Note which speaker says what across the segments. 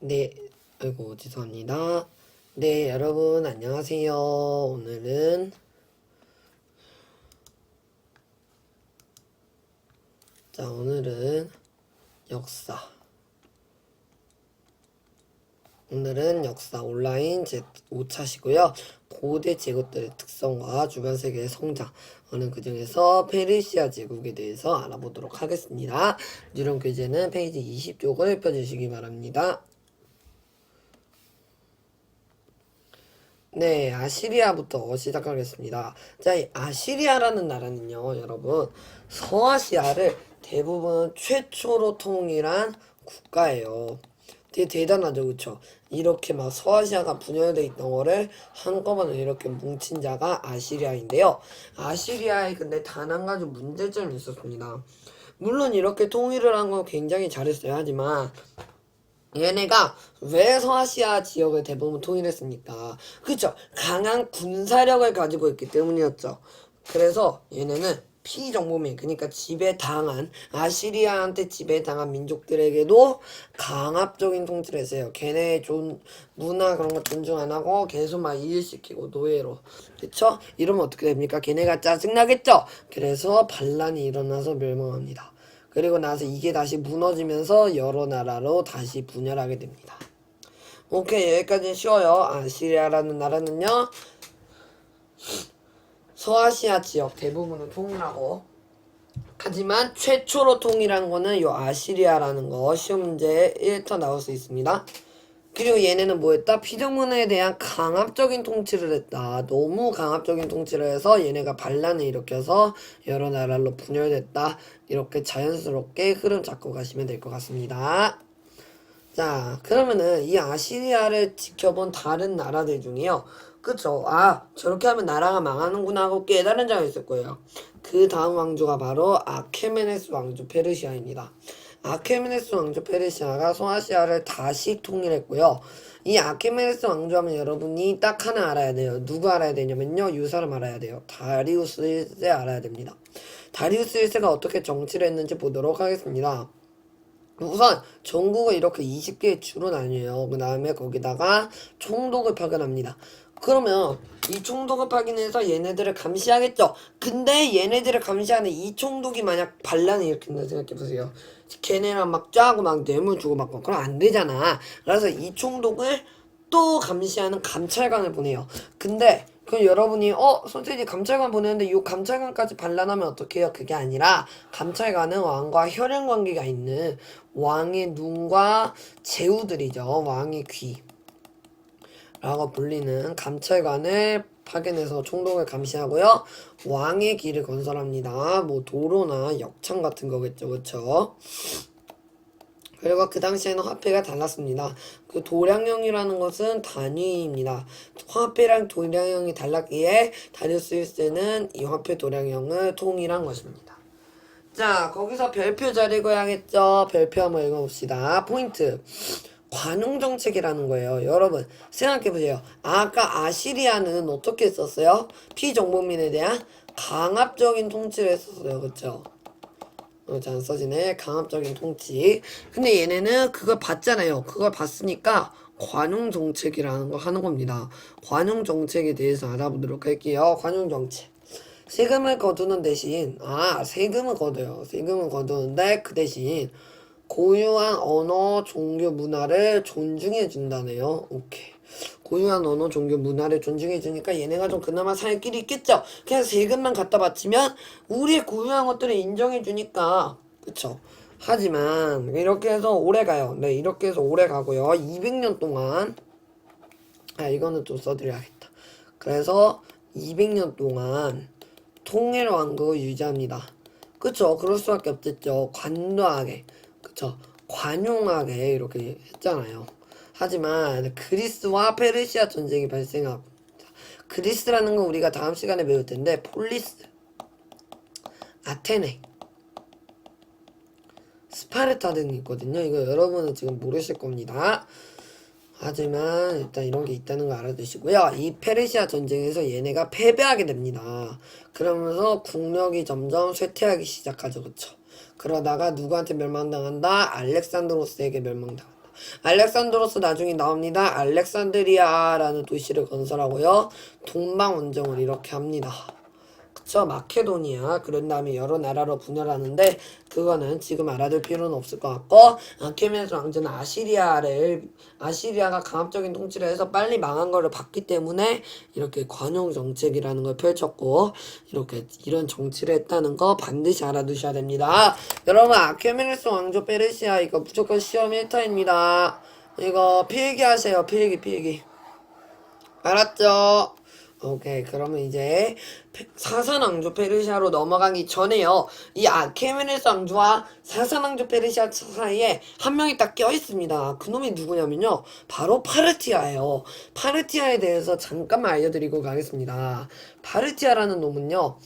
Speaker 1: 네, 아이고, 죄송합니다. 네, 여러분, 안녕하세요. 오늘은, 자, 오늘은 역사. 오늘은 역사 온라인 제 5차시고요. 고대 제국들의 특성과 주변 세계의 성장, 어느 그 중에서 페르시아 제국에 대해서 알아보도록 하겠습니다. 이런 교재는 페이지 20쪽을 펴주시기 바랍니다. 네, 아시리아부터 시작하겠습니다. 자, 이 아시리아라는 나라는요, 여러분, 서아시아를 대부분 최초로 통일한 국가예요. 되게 대단하죠, 그쵸? 이렇게 막 서아시아가 분열돼 있던 거를 한꺼번에 이렇게 뭉친 자가 아시리아인데요. 아시리아에 근데 단 한 가지 문제점이 있었습니다. 물론 이렇게 통일을 한 건 굉장히 잘했어요. 하지만 얘네가 왜 서아시아 지역을 대부분 통일했습니까? 그쵸? 강한 군사력을 가지고 있기 때문이었죠. 그래서 얘네는 피정보민, 그러니까 지배당한, 아시리아한테 지배당한 민족들에게도 강압적인 통치를 했어요. 걔네의 존, 문화 그런 거 존중 안 하고 계속 막 일시키고 노예로. 그쵸? 이러면 어떻게 됩니까? 걔네가 짜증나겠죠? 그래서 반란이 일어나서 멸망합니다. 그리고 나서 이게 다시 무너지면서 여러 나라로 다시 분열하게 됩니다. 오케이 여기까지는 쉬워요. 아시리아라는 나라는요. 서아시아 지역 대부분을 통일하고 하지만 최초로 통일한 거는 요 아시리아라는 거 시험 문제에 1터 나올 수 있습니다. 그리고 얘네는 뭐 했다? 피정문에 대한 강압적인 통치를 했다. 너무 강압적인 통치를 해서 얘네가 반란을 일으켜서 여러 나라로 분열됐다. 이렇게 자연스럽게 흐름 잡고 가시면 될 것 같습니다. 자, 그러면은 이 아시리아를 지켜본 다른 나라들 중에요. 그쵸? 아, 저렇게 하면 나라가 망하는구나 하고 깨달은 자가 있을 거예요. 그 다음 왕조가 바로 아케메네스 왕조 페르시아입니다. 아케메네스 왕조 페르시아가 소아시아를 다시 통일했고요. 이 아케메네스 왕조 하면 여러분이 딱 하나 알아야 돼요. 누구 알아야 되냐면요. 이 사람 알아야 돼요. 다리우스 1세 알아야 됩니다. 다리우스 1세가 어떻게 정치를 했는지 보도록 하겠습니다. 우선 전국을 이렇게 20개의 주로 나뉘어요. 그 다음에 거기다가 총독을 파견합니다. 그러면 이 총독을 파견해서 얘네들을 감시하겠죠. 근데 얘네들을 감시하는 이 총독이 만약 반란을 일으킨다 생각해보세요. 걔네랑 막 짜고 막 뇌물 주고 막 그럼 안 되잖아. 그래서 이 총독을 또 감시하는 감찰관을 보내요. 근데 그럼 여러분이 어 선생님 감찰관 보내는데 이 감찰관까지 반란하면 어떡해요? 그게 아니라 감찰관은 왕과 혈연 관계가 있는 왕의 눈과 제후들이죠. 왕의 귀. 라고 불리는 감찰관을 파견해서 총독을 감시하고요. 왕의 길을 건설합니다. 뭐 도로나 역창 같은 거겠죠. 그쵸? 그리고 그 당시에는 화폐가 달랐습니다. 그 도량형이라는 것은 단위입니다. 화폐랑 도량형이 달랐기에 다리우스 1세는 이 화폐 도량형을 통일한 것입니다. 자, 거기서 별표 잘 읽어야겠죠? 별표 한번 읽어봅시다. 포인트. 관용 정책이라는 거예요. 여러분, 생각해 보세요. 아까 아시리아는 어떻게 했었어요? 피정보민에 대한 강압적인 통치를 했었어요. 그쵸? 어, 잘 써지네. 강압적인 통치. 근데 얘네는 그걸 봤잖아요. 그걸 봤으니까 관용 정책이라는 거 하는 겁니다. 관용 정책에 대해서 알아보도록 할게요. 관용 정책. 세금을 거두는 대신, 아, 세금을 거둬요. 세금을 거두는데 그 대신 고유한 언어, 종교, 문화를 존중해 준다네요. 오케이. 고유한 언어, 종교, 문화를 존중해 주니까 얘네가 좀 그나마 살 길이 있겠죠. 그냥 세금만 갖다 바치면 우리의 고유한 것들을 인정해 주니까 그쵸. 하지만 이렇게 해서 오래 가요. 네, 이렇게 해서 오래 가고요. 200년 동안 아 이거는 좀 써드려야겠다. 그래서 200년 동안 통일 왕국을 유지합니다. 그쵸? 그럴 수밖에 없겠죠. 관도하게, 그쵸? 관용하게 이렇게 했잖아요. 하지만 그리스와 페르시아 전쟁이 발생하고 그리스라는 건 우리가 다음 시간에 배울 텐데 폴리스, 아테네, 스파르타 등이 있거든요. 이거 여러분은 지금 모르실 겁니다. 하지만 일단 이런 게 있다는 거 알아두시고요. 이 페르시아 전쟁에서 얘네가 패배하게 됩니다. 그러면서 국력이 점점 쇠퇴하기 시작하죠. 그쵸? 그러다가 누구한테 멸망당한다? 알렉산드로스에게 멸망당한다. 알렉산드로스 나중에 나옵니다. 알렉산드리아라는 도시를 건설하고요. 동방 원정을 이렇게 합니다. 그쵸 마케도니아 그런 다음에 여러 나라로 분열하는데 그거는 지금 알아둘 필요는 없을 것 같고 아케메네스 왕조는 아시리아를 아시리아가 강압적인 통치를 해서 빨리 망한 거를 봤기 때문에 이렇게 관용 정책이라는 걸 펼쳤고 이렇게 이런 정치를 했다는 거 반드시 알아두셔야 됩니다. 여러분 아케메네스 왕조 페르시아 이거 무조건 시험 1타입니다. 이거 필기 하세요. 필기 필기. 알았죠? 오케이 그러면 이제 페- 사산왕조 페르시아로 넘어가기 전에요 이 아케메네스 왕조와 사산왕조 페르시아 사이에 한 명이 딱 껴있습니다 그놈이 누구냐면요 바로 파르티아예요 파르티아에 대해서 잠깐만 알려드리고 가겠습니다 파르티아라는 놈은요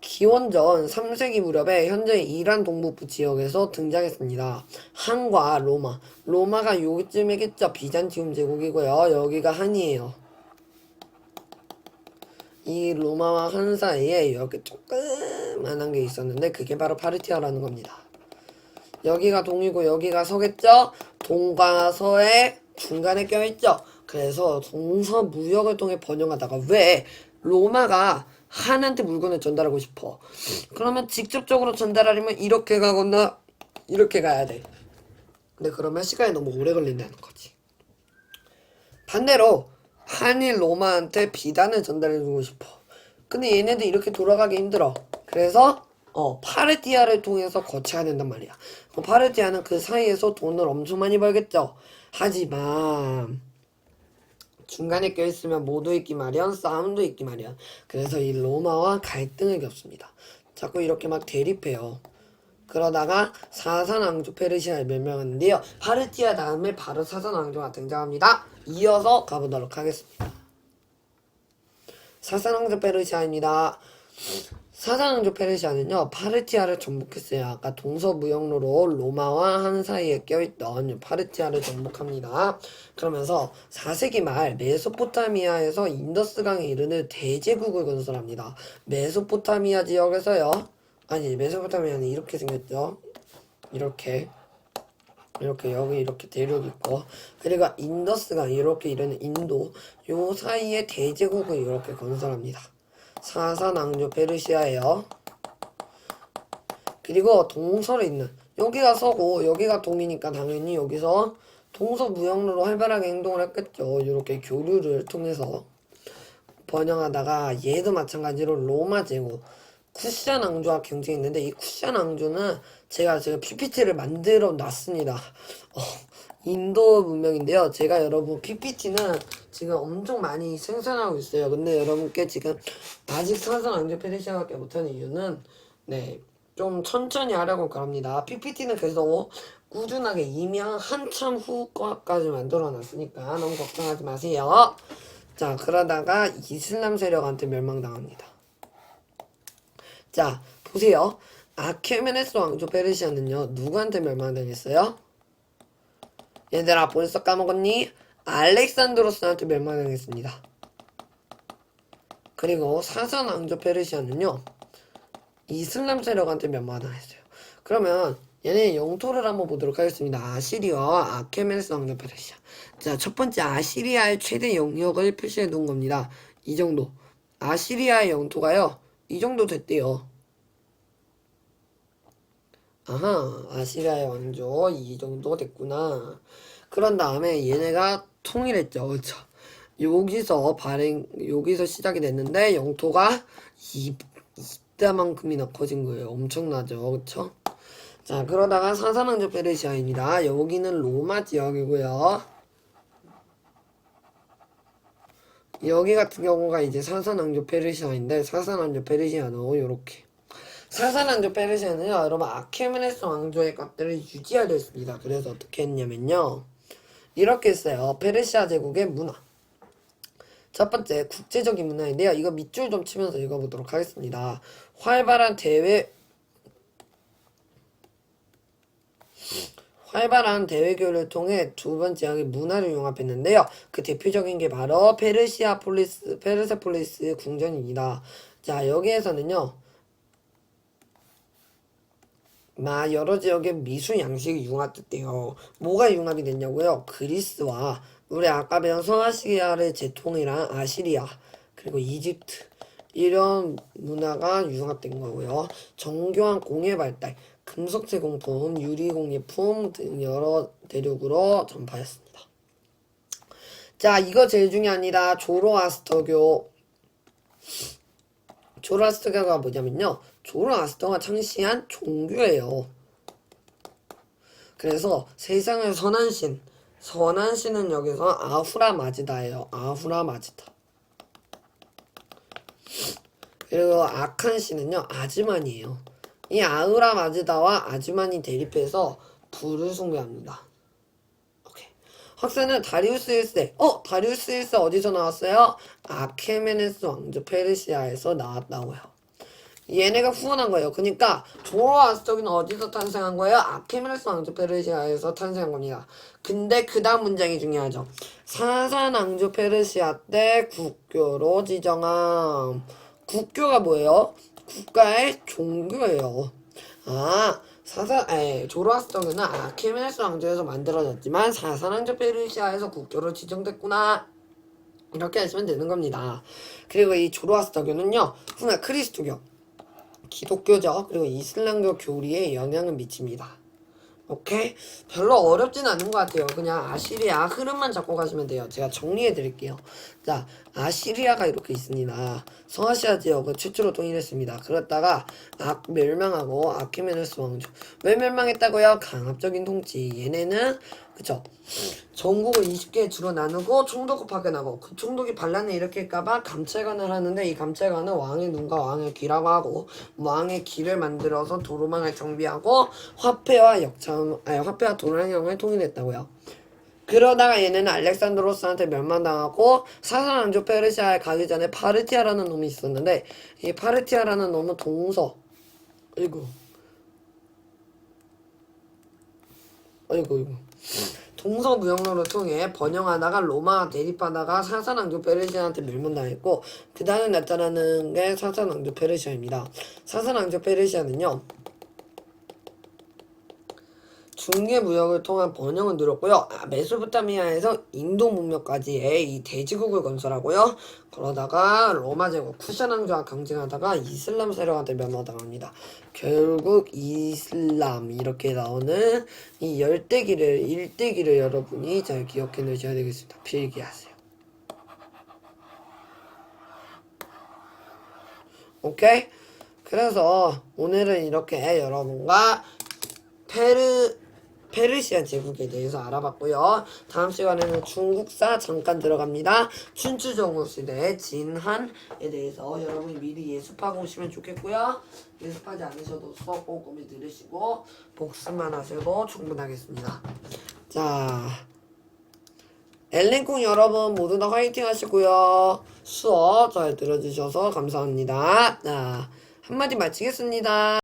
Speaker 1: 기원전 3세기 무렵에 현재 이란 동북부 지역에서 등장했습니다. 한과 로마. 로마가 여기쯤이겠죠. 비잔티움 제국이고요. 여기가 한이에요. 이 로마와 한 사이에 이렇게 조그만한 게 있었는데 그게 바로 파르티아라는 겁니다. 여기가 동이고 여기가 서겠죠? 동과 서의 중간에 껴있죠? 그래서 동서 무역을 통해 번영하다가 왜 로마가 한한테 물건을 전달하고 싶어? 그러면 직접적으로 전달하려면 이렇게 가거나 이렇게 가야 돼. 근데 그러면 시간이 너무 오래 걸린다는 거지. 반대로 한일 로마한테 비단을 전달해주고 싶어. 근데 얘네들 이렇게 돌아가기 힘들어. 그래서 어 파르티아를 통해서 거쳐야 된단 말이야. 그럼 파르티아는 그 사이에서 돈을 엄청 많이 벌겠죠. 하지만 중간에 껴있으면 모두 있기 마련, 싸움도 있기 마련. 그래서 이 로마와 갈등을 겪습니다. 자꾸 이렇게 막 대립해요. 그러다가 사산 왕조 페르시아를 멸망하는데요. 파르티아 다음에 바로 사산 왕조가 등장합니다. 이어서 가보도록 하겠습니다. 사산왕조 페르시아입니다. 사산왕조 페르시아는요 파르티아를 정복했어요. 아까 동서무역로로 로마와 한 사이에 껴있던 파르티아를 정복합니다. 그러면서 4세기 말 메소포타미아에서 인더스강에 이르는 대제국을 건설합니다. 메소포타미아 지역에서요. 아니 메소포타미아는 이렇게 생겼죠. 이렇게 이렇게 여기 이렇게 대륙 있고 그리고 인더스강 이렇게 이르는 인도 요 사이에 대제국을 이렇게 건설합니다. 사산왕조 페르시아예요. 그리고 동서에 있는 여기가 서고 여기가 동이니까 당연히 여기서 동서 무역로로 활발하게 행동을 했겠죠. 이렇게 교류를 통해서 번영하다가 얘도 마찬가지로 로마 제국 쿠시안 왕조와 경쟁했는데 이 쿠시안 왕조는 제가 제가 PPT를 만들어 놨습니다. 어, 인도 문명인데요. 제가 여러분 PPT는 지금 엄청 많이 생산하고 있어요. 근데 여러분께 지금 아직 사상 왕조 페르시아밖에 못하는 이유는 네. 좀 천천히 하려고 합니다. PPT는 계속 꾸준하게 이미 한참 후 거까지 만들어 놨으니까 너무 걱정하지 마세요. 자, 그러다가 이슬람 세력한테 멸망당합니다. 자, 보세요. 아케메네스 왕조 페르시아는요, 누구한테 멸망당했어요? 얘들아, 벌써 까먹었니? 알렉산드로스한테 멸망당했습니다. 그리고 사산 왕조 페르시아는요, 이슬람 세력한테 멸망당했어요. 그러면 얘네 영토를 한번 보도록 하겠습니다. 아시리아와 아케메네스 왕조 페르시아. 자, 첫 번째 아시리아의 최대 영역을 표시해 놓은 겁니다. 이 정도. 아시리아의 영토가요. 이 정도 됐대요. 아하, 아시리아의 왕조 이 정도 됐구나. 그런 다음에 얘네가 통일했죠. 그쵸? 여기서 발행, 여기서 시작이 됐는데 영토가 이, 이따만큼이나 커진 거예요. 엄청나죠. 그쵸? 자, 그러다가 사산왕조 페르시아입니다. 여기는 로마 지역이고요. 여기 같은 경우가 이제 사산왕조 페르시아인데 사산왕조 페르시아는 요렇게 사산왕조 페르시아는요 여러분 아케메네스 왕조의 것들을 유지하려 했습니다 그래서 어떻게 했냐면요 이렇게 했어요 페르시아 제국의 문화 첫 번째 국제적인 문화인데요 이거 밑줄 좀 치면서 읽어보도록 하겠습니다 활발한 대외 활발한 대외교를 통해 두 번째 항의 문화를 융합했는데요. 그 대표적인 게 바로 페르시아 폴리스, 페르세폴리스 궁전입니다. 자, 여기에서는요. 마 여러 지역의 미술 양식이 융합됐대요. 뭐가 융합이 됐냐고요? 그리스와 우리 아까 배운 서아시아의 제통이랑 아시리아 그리고 이집트 이런 문화가 융합된 거고요. 정교한 공예 발달, 금속 제공품, 유리 공예품 등 여러 대륙으로 전파했습니다. 자, 이거 제일 중요합니다. 조로아스터교. 조로아스터교가 뭐냐면요. 조로아스터가 창시한 종교예요. 그래서 세상의 선한 신, 선한 신은 여기서 아후라 마지다예요. 아후라 마지다. 그리고 악한 신은요 아즈만이에요. 이 아우라 마지다와 아즈만이 대립해서 불을 숭배합니다. 학생은 다리우스 1세. 어, 다리우스 1세 어디서 나왔어요? 아케메네스 왕조 페르시아에서 나왔다고요. 얘네가 후원한 거예요. 그러니까 조로아스터기는 어디서 탄생한 거예요? 아케메네스 왕조 페르시아에서 탄생한 겁니다. 근데 그 다음 문장이 중요하죠. 사산 왕조 페르시아 때 국교로 지정함. 국교가 뭐예요? 국가의 종교예요. 아, 사산, 에, 조로아스터교는 아케메네스 왕조에서 만들어졌지만 사산 왕조 페르시아에서 국교로 지정됐구나. 이렇게 하시면 되는 겁니다. 그리고 이 조로아스터교는요, 훗날 크리스토교, 기독교죠. 그리고 이슬람교 교리에 영향을 미칩니다. 오케이? 별로 어렵진 않은 것 같아요. 그냥 아시리아 흐름만 잡고 가시면 돼요. 제가 정리해 드릴게요. 자, 아시리아가 이렇게 있습니다. 서아시아 지역을 최초로 통일했습니다. 그랬다가 악 멸망하고 아키메네스 왕조. 왜 멸망했다고요? 강압적인 통치. 얘네는 그쵸? 전국을 20개에 주로 나누고 총독을 파견하고 그 총독이 반란을 일으킬까봐 감찰관을 하는데 이 감찰관은 왕의 눈과 왕의 귀라고 하고 왕의 귀를 만들어서 도로망을 정비하고 화폐와 역참 아니 화폐와 도량형을 통일했다고요. 그러다가 얘네는 알렉산드로스한테 멸망당하고 사산 왕조 페르시아에 가기 전에 파르티아라는 놈이 있었는데 이 파르티아라는 놈은 동서 아이고 아이고 아이고 동서무역로를 통해 번영하다가 로마 대립하다가 사산왕조 페르시아한테 멸망당했고 그 다음에 나타나는 게 사산왕조 페르시아입니다. 사산왕조 페르시아는요 중계 무역을 통한 번영을 누렸고요. 아, 메소포타미아에서 인도 문명까지의 이 대지국을 건설하고요. 그러다가 로마 제국 쿠샤 왕조와 경쟁하다가 이슬람 세력한테 멸망당합니다. 결국 이슬람 이렇게 나오는 이 열대기를 일대기를 여러분이 잘 기억해 놓으셔야 되겠습니다. 필기하세요. 오케이? 그래서 오늘은 이렇게 여러분과 페르 페르시아 제국에 대해서 알아봤고요. 다음 시간에는 중국사 잠깐 들어갑니다. 춘추전국 시대 진한에 대해서 여러분이 미리 예습하고 오시면 좋겠고요. 예습하지 않으셔도 수업 꼼꼼히 들으시고 복습만 하셔도 충분하겠습니다. 자, 엘렌콩 여러분 모두 다 화이팅 하시고요. 수업 잘 들어주셔서 감사합니다. 자, 한마디 마치겠습니다.